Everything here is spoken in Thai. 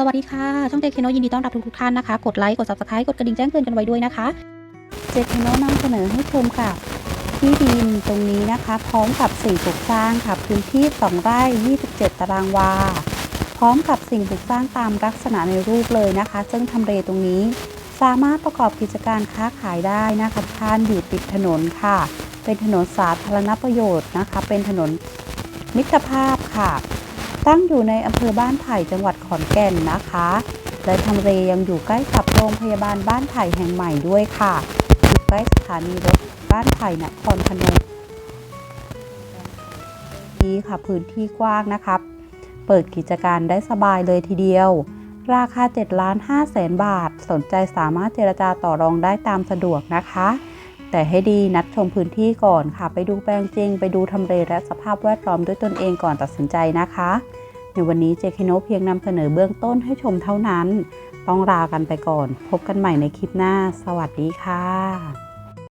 สวัสดีค่ะ ช่องเจคโนยินดีต้อนรับทุกๆท่านนะคะ กดไลค์ กด subscribe กดกระดิ่งแจ้งเตือนกันไว้ด้วยนะคะ เจคโนนำเสนอให้ชมกับที่ดินตรงนี้นะคะ พร้อมกับสิ่งปลูกสร้างค่ะ พื้นที่ 2 ไร่ 27 ตารางวา พร้อมกับสิ่งปลูกสร้างตามลักษณะในรูปเลยนะคะ ซึ่งทำเลตรงนี้ สามารถประกอบกิจการค้าขายได้นะคะท่านอยู่ติดถนนค่ะ เป็นถนนสาธารณประโยชน์นะคะ เป็นถนนมิตรภาพค่ะ ตั้งอยู่ในอำเภอบ้านไผ่จังหวัดขอนแก่นนะคะ และทำเลยังอยู่ใกล้กับโรงพยาบาลบ้านไผ่แห่งใหม่ด้วยค่ะอยู่ใกล้สถานีรถบ้านไผ่นครพนมดีค่ะพื้นที่กว้างนะครับ เปิดกิจการได้สบายเลยทีเดียว ราคา7ล้าน5แสนบาท สนใจสามารถเจรจาต่อรองได้ตามสะดวกนะคะ แต่ให้ดีนัดชมพื้นที่ก่อนค่ะ ไปดูแปลงจริง ไปดูทำเลและสภาพแวดล้อมด้วยตนเองก่อนตัดสินใจนะคะ ในวันนี้เจคโนเพียงนำเสนอเบื้องต้นให้ชมเท่านั้น ต้องลากันไปก่อน พบกันใหม่ในคลิปหน้า สวัสดีค่ะ